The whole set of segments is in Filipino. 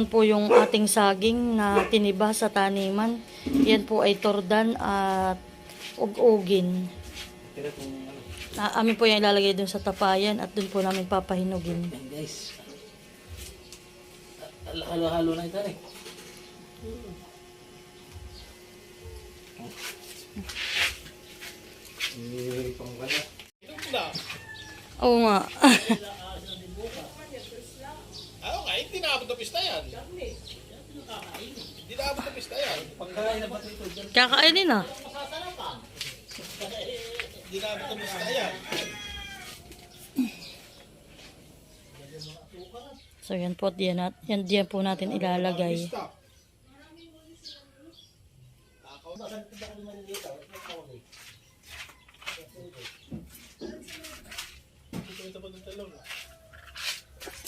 naman po yung ating saging na tiniba sa taniman. Yan po ay tordan at ug-ugin. Pero kung ano, Ah, amin po yung ilalagay dun sa tapayan at dun po namin papahinugin. guys. Ah, Halo-halo na ito eh. Hindi pang wala. Oo nga. Ah. Hindi naabot na pista yan. Hindi naabot na pista yan. Pagkakain na ba ito dyan? Kakainin na. Hindi naabot na pista yan. So yan po, diyan, nat, yan, diyan po natin ilalagay. Stop.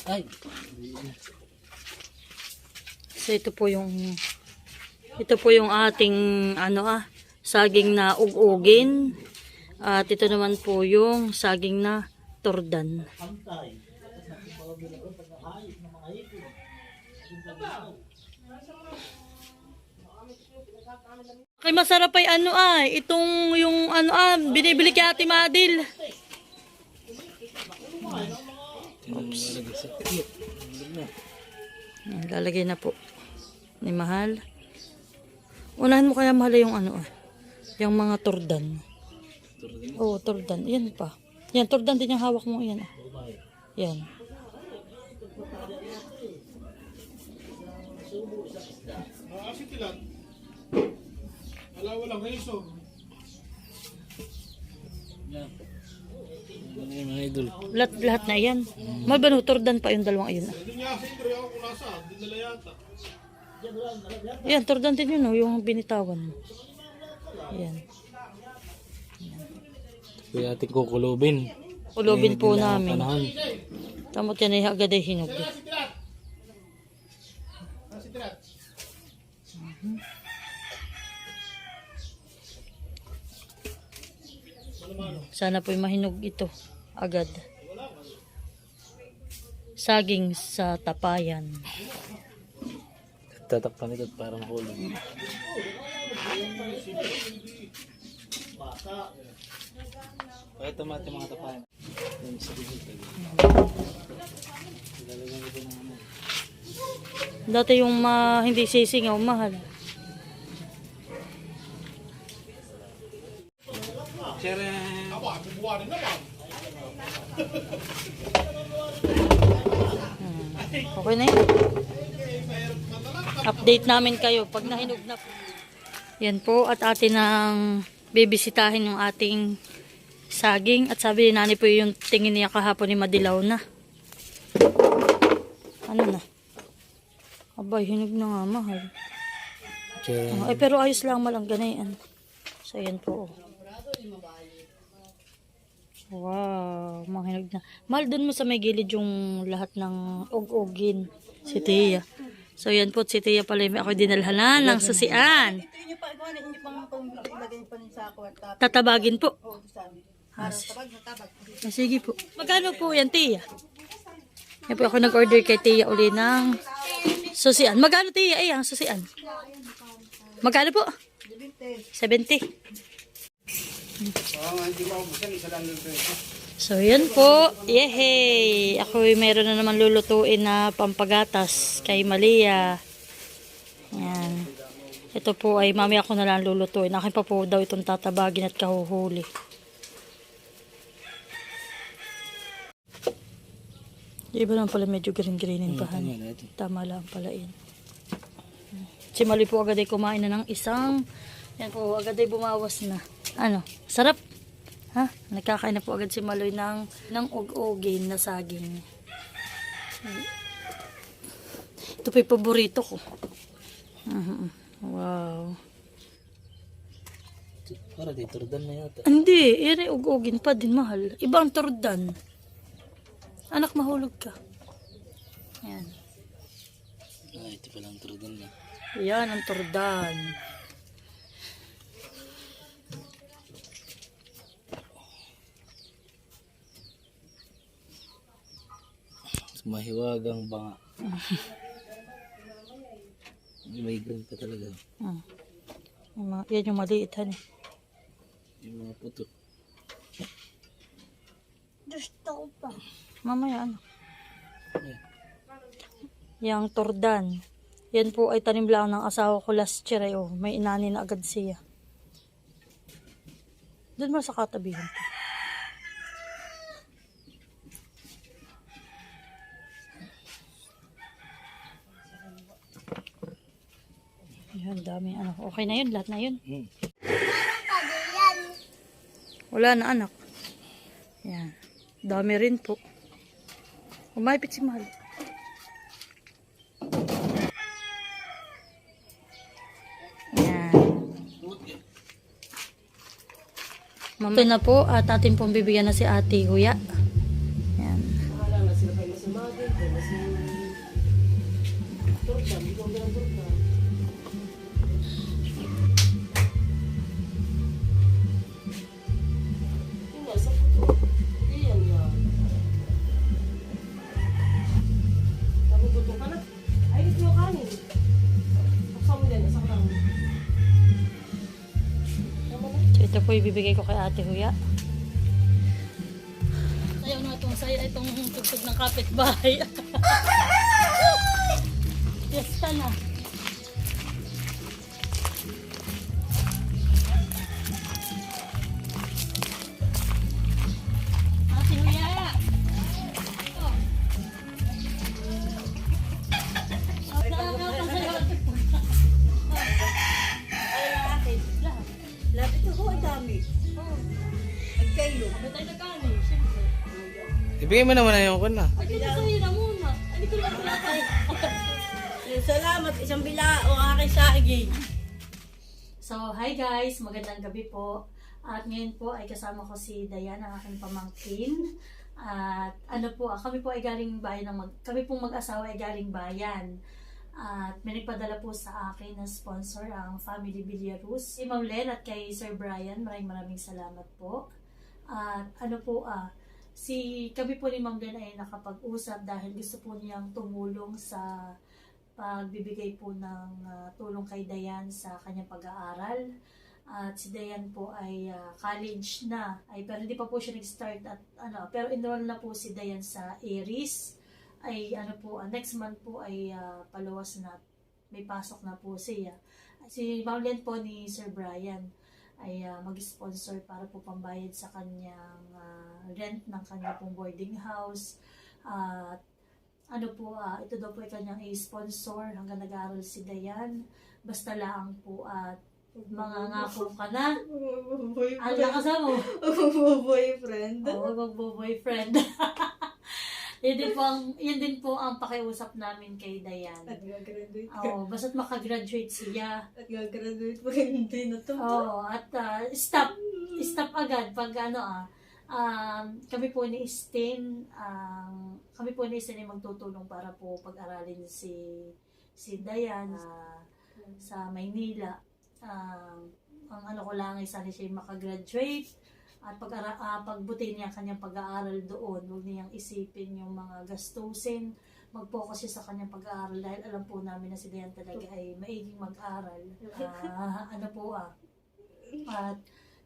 Ay, So ito po yung ito po yung ating ano ah saging na ug-ugin. At ito naman po yung saging na tordan. Kay masarap ay ano ah, itong yung ano ah, binibili kay Ate Madil. Oops. Ayan, lalagay na po ni Mahal. Unahin mo kaya Mahal yung ano ah, yung mga tordan. Oo, tordan. Yan pa. Yan, tordan din yung hawak mo. Yan. ah. Yan. Ah, kasi tilan. Wala, walang Yung mga idol? Lahat, lahat na yan. Mahal ba no, tordan pa yung dalawang ayun. ah. Hindi niya kasi hindi ako kung nasa. Hindi nila yata. Yan, tordan din yun, oh, yung binitawan mo. Yan. Kaya ating kukulubin. Kulubin po namin. Panahon. Tamot yan ay agad ay hinog. Sana po'y mahinog ito agad. Saging sa tapayan. Tatakpan ito para makulog. Kahit tumati mga tapayan. Yan sa ano. Dati yung ma, hindi sisingaw, mahal. Tcharam! Ako, bubuhanin naman. Okay na yun. Update namin kayo pag nahinog na po. Yan po at atin ang bibisitahin yung ating saging at sabi ni nani po yung tingin niya kahapon ni Madilaw na. Ano na? Abay, hinog na nga mahal. Tcharam! Ay, pero ayos lang malang ganayan. So, yan po. oh. Wow, mahinog na. Mahal dun mo sa may gilid yung lahat ng ug-ugin. Si Tia. So, yan po, si Tia pala yung ako dinalhanan ng susian. Inyo pa, ikaw na inyo pang pang ilagay pa rin sa ako at tapos. Tatabagin po. Ah, sige po. Magkano po yan, Tia? Yan po ako nag-order kay Tia uli ng susian. Magkano, Tia? Ay, ang susian. Magkano po? 70. So, yan po. Yehey! Ako meron na naman lulutuin na pampagatas kay Malia. Yan. Ito po ay mami ako na lang lulutuin. Akin pa po daw itong tatabagin at kahuhuli. Di ba naman pala medyo green-greenin pa? ito. Tama lang pala yun. Si Mali po agad ay kumain na ng isang. Yan po, agad ay bumawas na. Ano? Sarap. Ha? Nagkakain na po agad si Maloy ng, ng ug-ugin na saging. Ito po yung paborito ko. Mhm. Wow. Para di turdan na yata. Hindi, ay ug-ugin pa din, mahal. Ibang tordan. Anak, mahulog ka. Yan. Ah, ito palang turdan na. Yan ang tordan. Mahiwagang banga. May migraine ka talaga. Hmm. Yung mga, yan yung maliit, han. Yung mga puto. Gusto ko pa. Mamaya, ano? Ay, Yang tordan. Yan po ay tanim lang ng asawa ko last year. Ay, oh, may inani na agad siya. Doon mo sa katabihan. po. Yan, dami ano. Okay na yun, lahat na yun. Hmm. Wala na anak. Yan. Dami rin po. Umahipit si Mahal. Yan. Mama. Ito na po at atin pong bibigyan na si ate Huya. Po ibibigay ko kay ate Huya. Ayaw na itong saya itong tugtog ng kapitbahay. Fiesta na. Batay na kanin, siyempre. Ibigay mo naman na yung kun na. Ito sa'yo na muna. Tayo. Salamat, isang bila o aking saigi. So, hi guys! Magandang gabi po. At ngayon po ay kasama ko si Diane, ang aking pamangkin. At ano po, kami po ay galing bayan ng mag, kami pong mag-asawa ay galing bayan. At may nagpadala po sa akin na sponsor ang Family Villarus. Si Ma'am Len at kay Sir Brian, maraming maraming salamat po. At ano po ah, si kami po ni Ma'am Len ay nakapag-usap dahil gusto po niyang tumulong sa pagbibigay po ng ah, tulong kay Dayan sa kanyang pag-aaral. At si Dayan po ay ah, college na. Ay pero hindi pa po siya nag-start at ano, pero enroll na po si Dayan sa Aries. Ay ano po, ah, next month po ay ah, paluwas na. May pasok na po siya. Si Maulen po ni Sir Brian ay ah, mag-sponsor para po pambayad sa kanyang ah, rent ng kanyang pong boarding house. At ano po, ah, ito daw po ay kanyang i-sponsor hanggang nag-aaral si Dayan. Basta lang po at mga ngako ka na. Ano na kasama mo? Boyfriend. Oo, magbo-boyfriend. yun din po ang, yun din po ang pakiusap namin kay Dayan. At gagraduate ka. Oo, basta't makagraduate siya. At gagraduate pa hindi na to. Oo, at ah, stop. Stop agad pag ano ah. Um, kami po ni Stin, um, kami po ni Stin ay magtutulong para po pag-aralin si si Dayan ah, sa Maynila. Um, ang ano ko lang ay sana siya makagraduate at pag uh, pagbuti niya ang kanyang pag-aaral doon, huwag niyang isipin yung mga gastusin, mag-focus siya sa kanyang pag-aaral dahil alam po namin na si Dayan talaga ay maiging mag-aral. Ah, ano po ah, at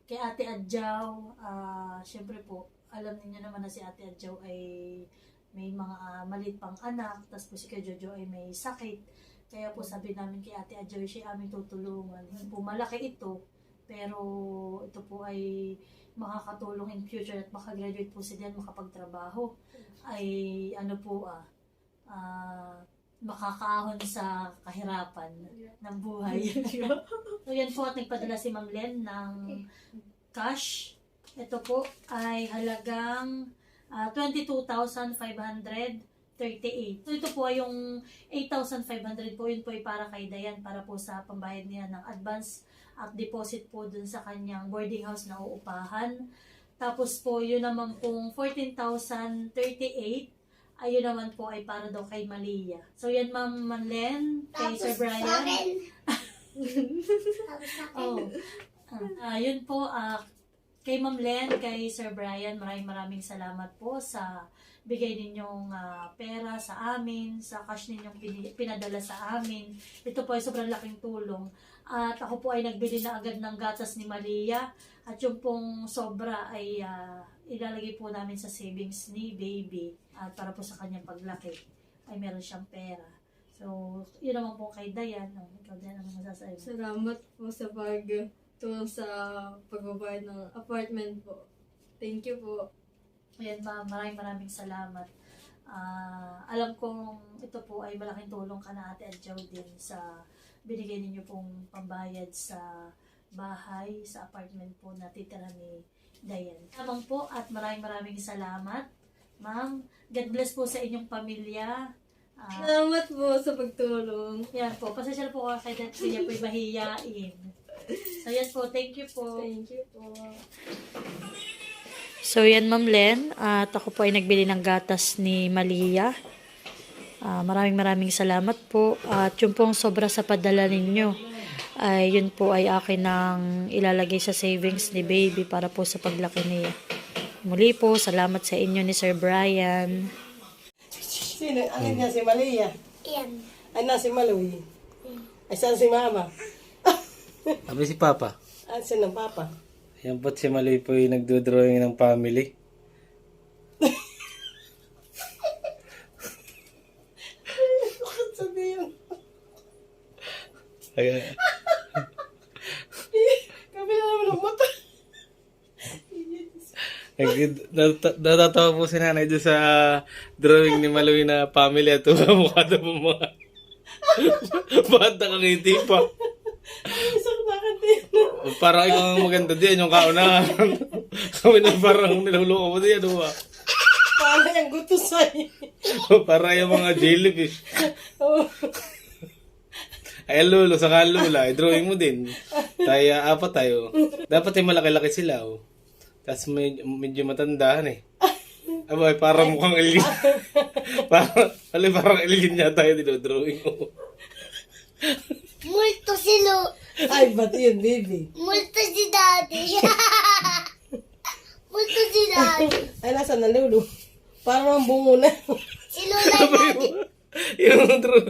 kay Ate Adjaw, ah syempre po, alam niyo naman na si Ate Adjaw ay may mga ah, maliit pang anak, tapos po si Kuya Jojo ay may sakit. Kaya po sabi namin kay Ate Adjaw, siya aming tutulungan. Hindi po malaki ito, pero ito po ay makakatulong in future at makagraduate po si Dian makapagtrabaho. Ay ano po ah, ah, makakaahon sa kahirapan ng buhay. so yan po at nagpadala si Ma'am Len ng cash. Ito po ay halagang ah, 22,538. So ito po ay yung 8,500 po, yun po ay para kay Dayan, para po sa pambayad niya ng advance at deposit po dun sa kanyang boarding house na uupahan. Tapos po, yun naman pong 14,038 ayun naman po ay para daw kay Malia. So yan Ma'am Manlen, kay Sir Brian. oh. Ah, yun po, ah, Kay Ma'am Len, kay Sir Brian, maraming maraming salamat po sa bigay ninyong ah, pera sa amin, sa cash ninyong pinadala sa amin. Ito po ay sobrang laking tulong. At ako po ay nagbili na agad ng gatas ni Malia. At yung pong sobra ay ah, ilalagay po namin sa savings ni baby. At para po sa kanyang paglaki ay meron siyang pera. So, yun naman po kay Dayan. Oh, ikaw Dayan, ano masasabi? Salamat po sa pagtulong sa pagbabayad ng apartment po. Thank you po. Ayan, ma'am, maraming maraming salamat. Ah, alam kong ito po ay malaking tulong ka na ate at Joe din sa binigay ninyo pong pambayad sa bahay, sa apartment po na titira ni Dayan. Lamang po at maraming maraming salamat. Ma'am, God bless po sa inyong pamilya. Ah, Salamat po sa pagtulong. yan po, pasensya na po ako kay Dad niya po mahihiyain. So yan po, thank you po. Thank you po. So yan Ma'am Len, at ako po ay nagbili ng gatas ni Malia. Ah, maraming maraming salamat po. At yung pong sobra sa padala ninyo, ay yun po ay akin nang ilalagay sa savings ni baby para po sa paglaki niya. Muli po, salamat sa inyo ni Sir Brian. Sino? Alin niya si Malia? Yan. Ay, na si Maloy. Ay, saan si Mama? Sabi si Papa. Ay, saan ang Papa? Yan po't si Maloy po yung nagdodrawing ng family. Bakit sabihin? Ay, Kabila naman ang mata. natatawa po si nanay doon sa drawing ni Maloy na family at mukha daw po mga bata kang ngiti pa. Parang ikaw ang maganda din, yung kaunahan. Kami na parang niluloko mo din, ano ba? Paano yung gutos ay? Para yung mga jellyfish. Oh. Ay, lolo, saka lula, ay drawing mo din. Tayo, apat tayo. Dapat ay malaki-laki sila, oh. Tapos medyo, medyo matandahan eh. Aba, ay parang mukhang alien. parang, alin, parang alien yata yung dinodrawing mo. Multo si Lu. Ay, ba't yun, baby? Multo si Daddy. Multo si Daddy. Ay, nasa na lulu? Parang ang bungo na. Si Lola Daddy. Yung draw,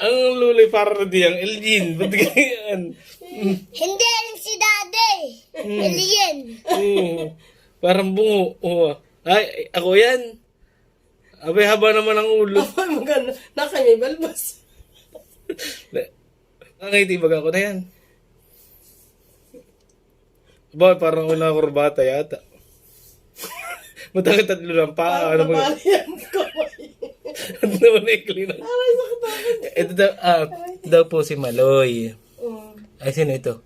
ang luloy parang di ang alien. Ba't ganyan? Hindi rin si Daddy. Alien. Hmm, parang bungo. Oh. Ay, ako yan. Abay, haba naman ang ulo. Ay, maganda. Naka may balbas. Nakangiti baga ako na yan. Ba, parang una kurbata yata. Matakit tatlo lang pa. Ano ba? Paano yan? Ano naman ikli na? Aray, sakit ako. Ito daw, ah, daw po si Maloy. Oh. Ay, sino ito?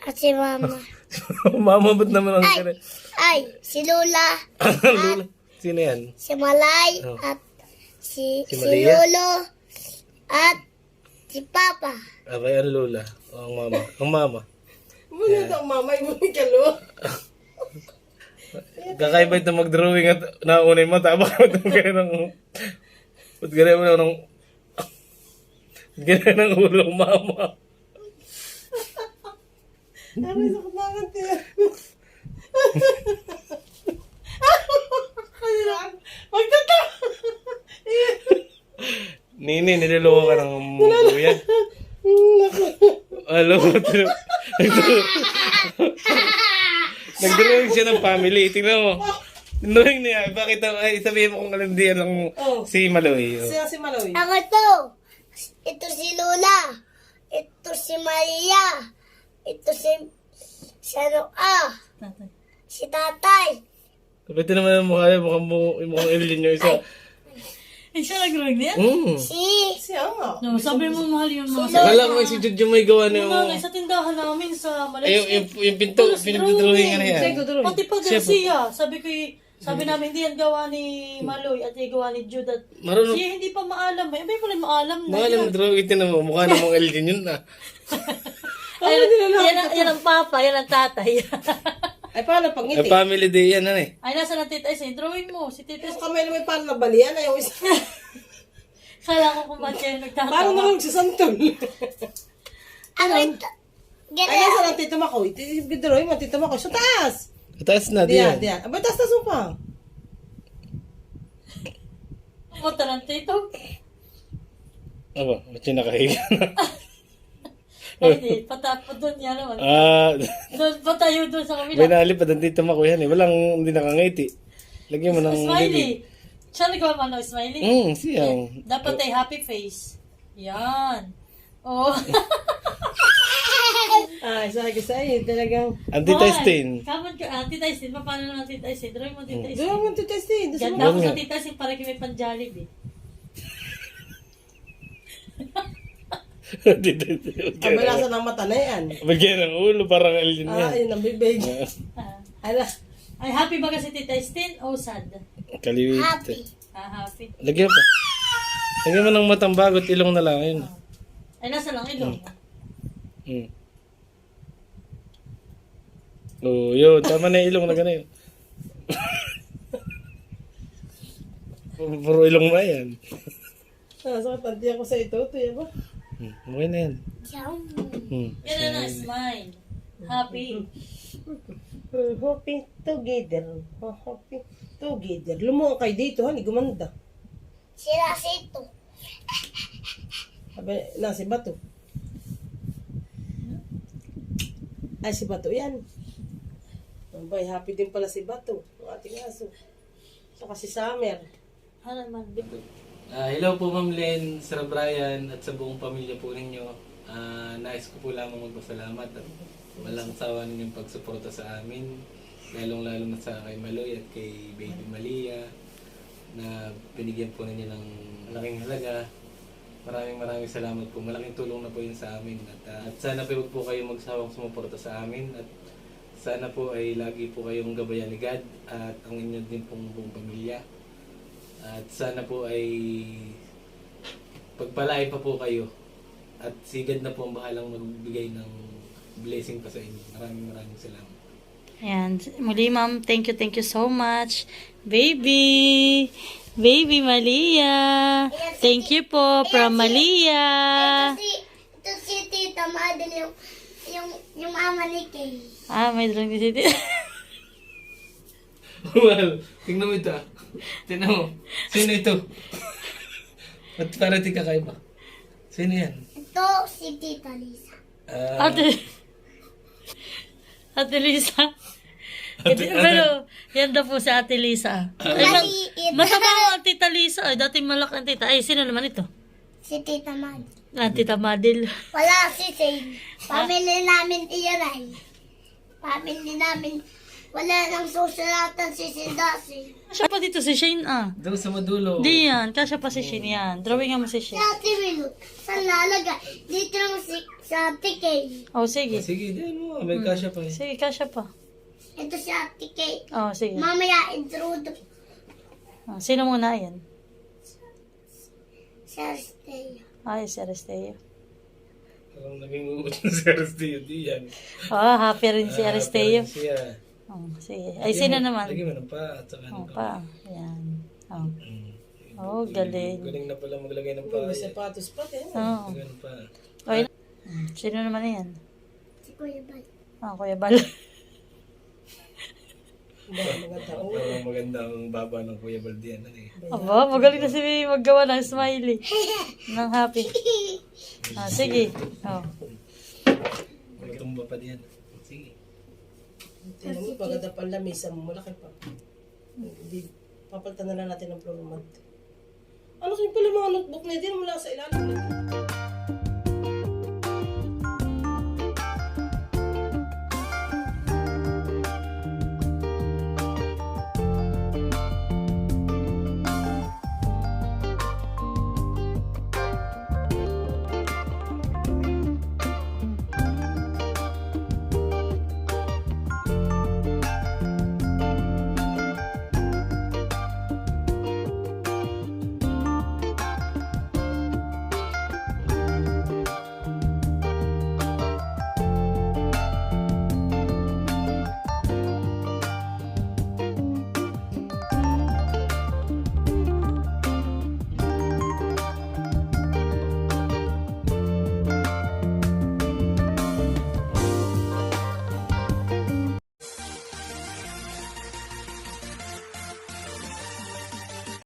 At si Mama. Mama, ba't naman ang Ay, ganun? ay, si Lola. Lula. Sino yan? Si Malay. Oh. At si, Si si? Lolo. At si Papa. Abay, ang Lula. O, ang mama. Ang mama. Maganda ang mamay mo, Mikalo. Kakaiba ito mag-drawing at nauna yung mata. Bakit ang gano'n ng... Ba't gano'n mo ng... Ba't gano'n ng ulong mama? Aray, sakit bakit yan? Kaya, magtata. Nini, niloloko ka ng kuya. Naku. Alo, Nag-drawing siya ng family. Tingnan mo. Drawing niya. Bakit ay sabihin mo kung alam diyan ng Oh. si Maloy. oh. Si Maloy. Ako to. Ito si Lola. Ito si Maria. Ito si... Si ano ah. Si Tatay. Kapit naman ang mukha niya. Mukhang, mu- mukhang alien yung isa. Ay, siya nag-drawing niya? Mm. Si... Siya nga. No, sabi mo mahal yung mga Akala ko si Jojo may gawa. Ano, oh. sa tindahan namin sa Eh, yung, Malaysia. yung, yung pinto, pinagdodrawing ka na yan. Pati pa Garcia, sabi ko y- sabi namin hindi yan gawa ni Maloy at yung gawa ni Jude at Marunong, siya hindi pa maalam eh. Abay pala maalam na. mga alam drawing ito na mo. Mukha namang alien yun na. Ay, yan, ang- yan ang papa, yan ang tatay. Ay, paano pag Ay, ngiti? family day yan, ano eh. Ay, nasa na tita Ay, drawing mo. Si tita Yung kamay naman paano nabalian? Ay, yung isa. Kala ko kung ba't siya yung Paano nagtatawa. naman si Santol? Ito. Ay, nasa lang tito Makoy? Bidroy mo, tito Makoy. Sa taas! Taas na, Diyan, diyan. diyan. Aba, taas na sumpang. Pumunta ng tito. Aba, ba't yung nakahiga na? Hindi, patapos doon yan naman. Ah, Doon, patayo doon sa may kabila. nalipad ang tito Makoy yan eh. Walang, hindi nakangiti. Lagyan mo ng. Smiley. Siya nagawa mo ano, smiley? Hmm, siyang. Dapat ay happy face. Yan. Oh. Ay, sabi ko sa'yo, talagang... Anti-testing. Kaman ka, ah, tita Isin. Paano naman tita Isin? Drawing mo tita Isin. Doon mo titestin. Doon Ganda ako sa tita Isin para kami panjalib eh. Anti-testing. Kabalasan ng mata na yan. Bagyan ng ulo, parang alien Ah, yan. yun ang bibig. Ah. Ala. Ay, happy ba kasi tita Isin? O sad? Kaliwit. Happy. Ah, happy. Lagyan pa. Lagyan mo ng matang bagot, ilong na lang. Ayun. Ay, nasa lang ilong. Hmm. Oh, yun. Tama na yung ilong na gano'n. Puro ilong na yan. Ah, sakit tanti ako sa ito. Yan ba? Hmm. Okay na yan. Yum. Hmm. Yan na na, smile. Happy. Happy together. Happy together. Lumuha kayo dito, hani. Gumanda. Sila sito. Sabi, na si Bato. Ay, si Bato yan. Abay, happy din pala si Bato. Ang ating aso. Saka si Summer. Ano naman, Ah, hello po Ma'am Len, Sir Brian at sa buong pamilya po ninyo. Ah, nais ko po lamang magpasalamat at walang sawa ninyong pagsuporta sa amin. Lalong lalo na sa kay Maloy at kay Baby Malia na binigyan po ninyo ng malaking halaga. Maraming maraming salamat po. Malaking tulong na po yun sa amin. At, ah, at sana po po kayo magsawang sumuporta sa amin. At sana po ay lagi po kayong gabayan ni God at ang inyo din pong buong pamilya. At sana po ay pagpalain pa po kayo. At si God na po ang bahalang magbigay ng blessing pa sa inyo. Maraming maraming salamat. Ayan. Muli, ma'am, thank you, thank you so much. Baby! Baby Malia! Thank you po from Malia! Ito si, ito si Tita Madel yung, yung, yung mama ni Kay. Ah, may drone ni Titi. well, tingnan mo ito ah. Tingnan mo. Sino ito? At para di kakaiba. Sino yan? Ito si Tita Lisa. Ah, Ate... Ate Lisa. Ate- Ate, pero, yan daw po si Ate Lisa. Ay, ma- Maliit. mataba ang Tita Lisa. Ay, dati malaki ang tita. Ay, sino naman ito? Si Tita Madel. Ah, Tita Madil. Wala si Zane. Family namin iyan ay. Family namin. Wala nang susulatan si Sindasi. Siya pa dito si Shane, ah. doon sa madulo. Di yan. Kasya pa si Shane yan. Drawing nga mo si Shane. Ate Wilot. Saan lalagay? Dito lang si, sa Ate Kay. Oh, sige. Sige, diyan mo. May kasya pa eh. Sige, kasya pa. Ito si Ate Kay. Oh, sige. Mamaya intrude Ah, sino muna yan? si Aristeo. Ay, si Aristeo. Parang naging uot na si Aristeo. Di yan. Oh, happy rin si Ah, Aristeo. parang Siya. Oh, sige. Ay, sino naman? Lagyan mo ng pa at saka Oh, ng pa. Yan. Oh. Mm. Oh, galing. Galing na pala maglagay ng pa. May sapatos pa. Mo. Oh. Lagyan ng pa. Okay. Hmm, Sino naman yan? Si Kuya Bal. Ah, Kuya Bal. Parang maganda ang baba ng Kuya Baldian. Ano eh. Aba, magaling na si Mimi maggawa ng smiley. Ng happy. Ah, sige. Oh. May tumba pa diyan. Sige. Tiyan mo, pagkada pa lamisa mo, malaki pa. Hindi, papalitan na lang natin ng floor mat. Ano kayo pala mga notebook na din mula sa ilalim?